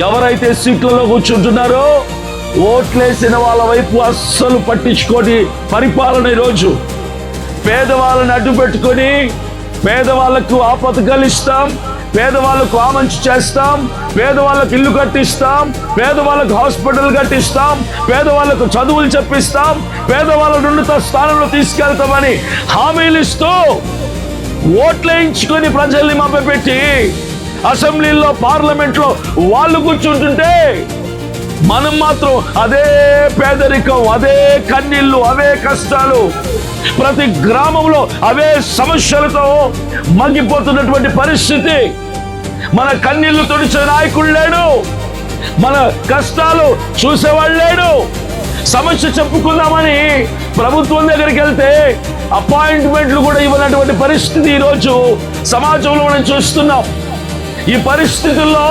ఎవరైతే సీట్లలో కూర్చుంటున్నారో ఓట్లేసిన వాళ్ళ వైపు అస్సలు పట్టించుకొని పరిపాలన ఈరోజు. పేదవాళ్ళని అడ్డు పెట్టుకొని పేదవాళ్ళకు ఆపద కలిస్తాం పేదవాళ్ళకు ఆ మంచి చేస్తాం పేదవాళ్ళకు ఇల్లు కట్టిస్తాం పేదవాళ్ళకు హాస్పిటల్ కట్టిస్తాం పేదవాళ్ళకు చదువులు చెప్పిస్తాం పేదవాళ్ళ ఉన్నత స్థానంలో తీసుకెళ్తామని హామీలు ఇస్తూ ఓట్లేయించుకొని ప్రజల్ని మభ్యపెట్టి అసెంబ్లీలో పార్లమెంట్లో వాళ్ళు కూర్చుంటుంటే మనం మాత్రం అదే పేదరికం అదే కన్నీళ్ళు అవే కష్టాలు ప్రతి గ్రామంలో అవే సమస్యలతో మగ్గిపోతున్నటువంటి పరిస్థితి. మన కన్నీళ్ళు తుడిచే నాయకుడు లేడు. మన కష్టాలు చూసేవాళ్ళు లేడు. సమస్య చెప్పుకుందామని ప్రభుత్వం దగ్గరికి వెళ్తే అపాయింట్మెంట్లు కూడా ఇవ్వనటువంటి పరిస్థితి ఈరోజు సమాజంలో మనం చూస్తున్నాం. ఈ పరిస్థితుల్లో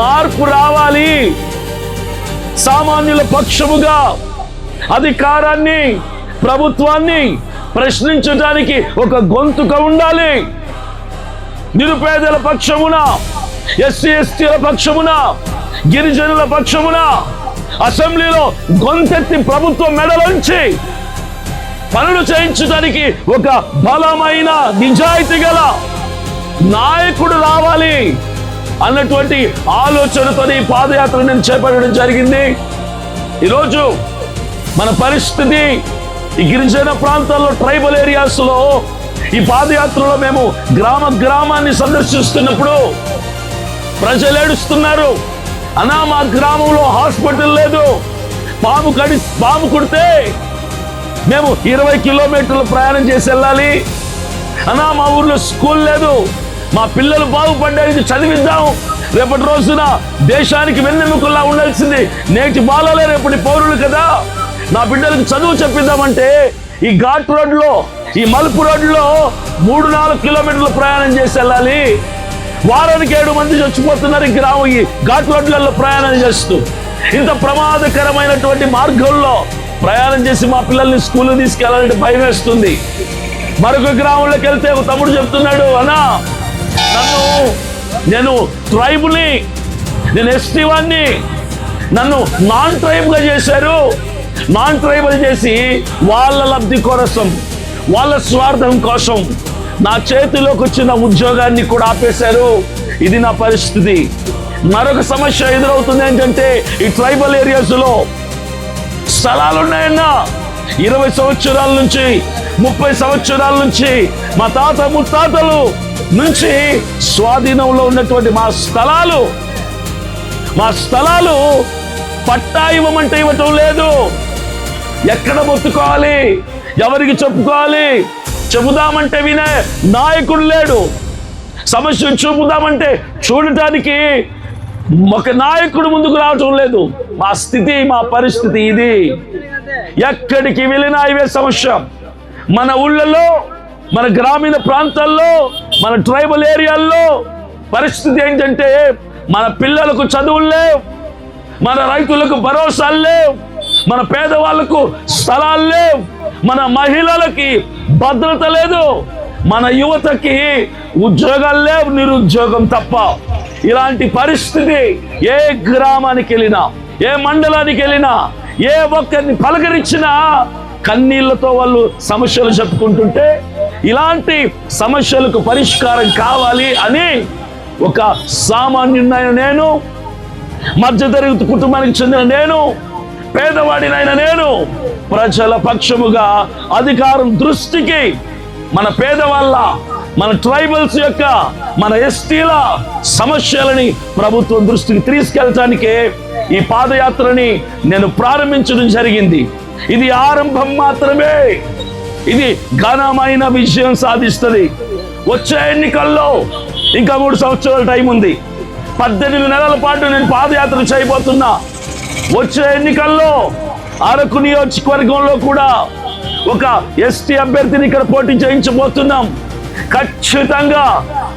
మార్పు రావాలి. సామాన్యుల పక్షముగా అధికారాన్ని ప్రభుత్వాన్ని ప్రశ్నించడానికి ఒక గొంతుక ఉండాలి. నిరుపేదల పక్షమున ఎస్సీ ఎస్టీల పక్షమున గిరిజనుల పక్షమున అసెంబ్లీలో గొంతెత్తి ప్రభుత్వం మెడలోంచి పనులు చేయించడానికి ఒక బలమైన నిజాయితీ గల నాయకుడు రావాలి అన్నటువంటి ఆలోచనతో ఈ పాదయాత్ర నేను చేపట్టడం జరిగింది. ఈరోజు మన పరిస్థితి ఈ గిరిజన ప్రాంతాల్లో ట్రైబల్ ఏరియాస్లో ఈ పాదయాత్రలో మేము గ్రామ గ్రామాన్ని సందర్శిస్తున్నప్పుడు ప్రజలు ఏడుస్తున్నారు. అనా మా గ్రామంలో హాస్పిటల్ లేదు. పాము కడి పాము కుడితే మేము ఇరవై కిలోమీటర్లు ప్రయాణం చేసి వెళ్ళాలి. అన్నా మా ఊర్లో స్కూల్ లేదు. మా పిల్లలు బాగుపడ్డానికి చదివిద్దాం. రేపటి రోజున దేశానికి వెన్నెముకల్లా ఉండాల్సింది. నేటి బాలలే రేపటి పౌరులు కదా. నా బిడ్డలకు చదువు చెప్పిద్దామంటే ఈ ఘాట్ రోడ్లో ఈ మలుపు రోడ్లో మూడు నాలుగు కిలోమీటర్లు ప్రయాణం చేసి వెళ్ళాలి. వారానికి ఏడు మంది చచ్చిపోతున్నారు ఈ గ్రామం ఈ ఘాట్ రోడ్లలో ప్రయాణం చేస్తూ. ఇంత ప్రమాదకరమైనటువంటి మార్గంలో ప్రయాణం చేసి మా పిల్లల్ని స్కూల్ తీసుకెళ్ళాలంటే భయం వేస్తుంది. మరొక గ్రామంలోకి వెళ్తే ఒక తమ్ముడు చెప్తున్నాడు అనా నన్ను నేను ట్రైబుని నేను ఎస్టీ వాడిని నన్ను నాన్ ట్రైబ్గా చేశారు. నాన్ ట్రైబల్ చేసి వాళ్ళ లబ్ధి కోసం వాళ్ళ స్వార్థం కోసం నా చేతిలోకి వచ్చిన ఉద్యోగాన్ని కూడా ఆపేశారు. ఇది నా పరిస్థితి. మరొక సమస్య ఎదురవుతుంది ఏంటంటే ఈ ట్రైబల్ ఏరియాస్లో స్థలాలు ఉన్నాయన్నా ఇరవై సంవత్సరాల నుంచి ముప్పై సంవత్సరాల నుంచి మా తాత ముత్తాతలు నుంచి స్వాధీనంలో ఉన్నటువంటి మా స్థలాలు మా స్థలాలు పట్టా ఇవ్వమంటే ఇవ్వటం లేదు. ఎక్కడ మొత్తుకోవాలి? ఎవరికి చెప్పుకోవాలి? చెబుదామంటే వినే నాయకుడు లేడు. సమస్యను చూపుదామంటే చూడటానికి ఒక నాయకుడు ముందుకు రావటం లేదు. మా స్థితి మా పరిస్థితి ఇది. ఎక్కడికి వెళ్ళినా ఇవే సమస్య. మన ఊళ్ళలో మన గ్రామీణ ప్రాంతాల్లో మన ట్రైబల్ ఏరియాల్లో పరిస్థితి ఏంటంటే మన పిల్లలకు చదువులు లేవు మన రైతులకు భరోసాలు లేవు మన పేదవాళ్ళకు స్థలాలు లేవు మన మహిళలకి భద్రత లేదు మన యువతకి ఉద్యోగాలు లేవు నిరుద్యోగం తప్ప. ఇలాంటి పరిస్థితి ఏ గ్రామానికి వెళ్ళినా ఏ మండలానికి వెళ్ళినా ఏ ఒక్కరిని పలకరించినా కన్నీళ్ళతో వాళ్ళు సమస్యలు చెప్పుకుంటుంటే ఇలాంటి సమస్యలకు పరిష్కారం కావాలి అని ఒక సామాన్యునైన నేను మధ్యతరగతి కుటుంబానికి చెందిన నేను పేదవాడినైన నేను ప్రజల పక్షముగా అధికారం దృష్టికి మన పేదవాళ్ళ మన ట్రైబల్స్ యొక్క మన ఎస్టీల సమస్యలని ప్రభుత్వం దృష్టికి తీసుకెళ్ళటానికే ఈ పాదయాత్రని నేను ప్రారంభించడం జరిగింది. ఇది ఆరంభం మాత్రమే. ఇది ఘనమైన విజయం సాధిస్తుంది. వచ్చే ఎన్నికల్లో ఇంకా మూడు సంవత్సరాల టైం ఉంది. పద్దెనిమిది నెలల పాటు నేను పాదయాత్ర చేయబోతున్నా. వచ్చే ఎన్నికల్లో అరకు నియోజకవర్గంలో కూడా ఒక ఎస్టీ అభ్యర్థిని ఇక్కడ పోటీ చేయించబోతున్నాం. ఖచ్చితంగా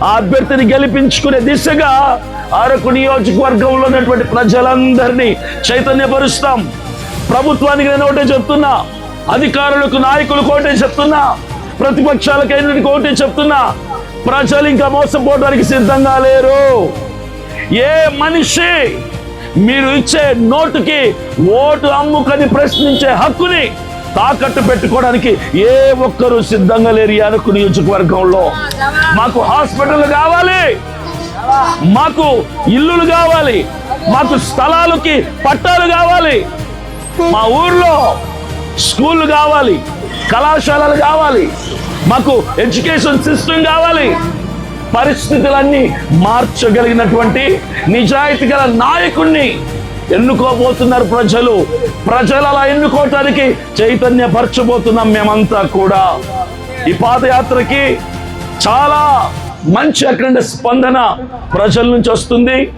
ఆ అభ్యర్థిని గెలిపించుకునే దిశగా అరకు నియోజకవర్గంలో ఉన్నటువంటి ప్రజలందరినీ చైతన్యపరుస్తాం. ప్రభుత్వానికి నేను ఒకటే చెప్తున్నా అధికారులకు నాయకులకు ఒకటే చెప్తున్నా ప్రతిపక్షాలకైనటికి ఒకటే చెప్తున్నా ప్రజలు ఇంకా మోసపోవడానికి సిద్ధంగా లేరు. ఏ మనిషి మీరు ఇచ్చే నోటుకి ఓటు అమ్ముకని ప్రశ్నించే హక్కుని తాకట్టు పెట్టుకోవడానికి ఏ ఒక్కరూ సిద్ధంగా లేరు ఈ నియోజకవర్గంలో. మాకు హాస్పిటల్ కావాలి. మాకు ఇల్లులు కావాలి. మాకు స్థలాలకి పట్టాలు కావాలి. మా ఊర్లో స్కూళ్ళు కావాలి. కళాశాలలు కావాలి. మాకు ఎడ్యుకేషన్ సిస్టమ్ కావాలి. పరిస్థితులన్నీ మార్చగలిగినటువంటి నిజాయితీ గల నాయకుణ్ణి ఎన్నుకోబోతున్నారు ప్రజలు. ప్రజలు అలా ఎన్నుకోవటానికి చైతన్యపరచబోతున్నాం మేమంతా కూడా. ఈ పాదయాత్రకి చాలా మంచి అఖండ స్పందన ప్రజల నుంచి వస్తుంది.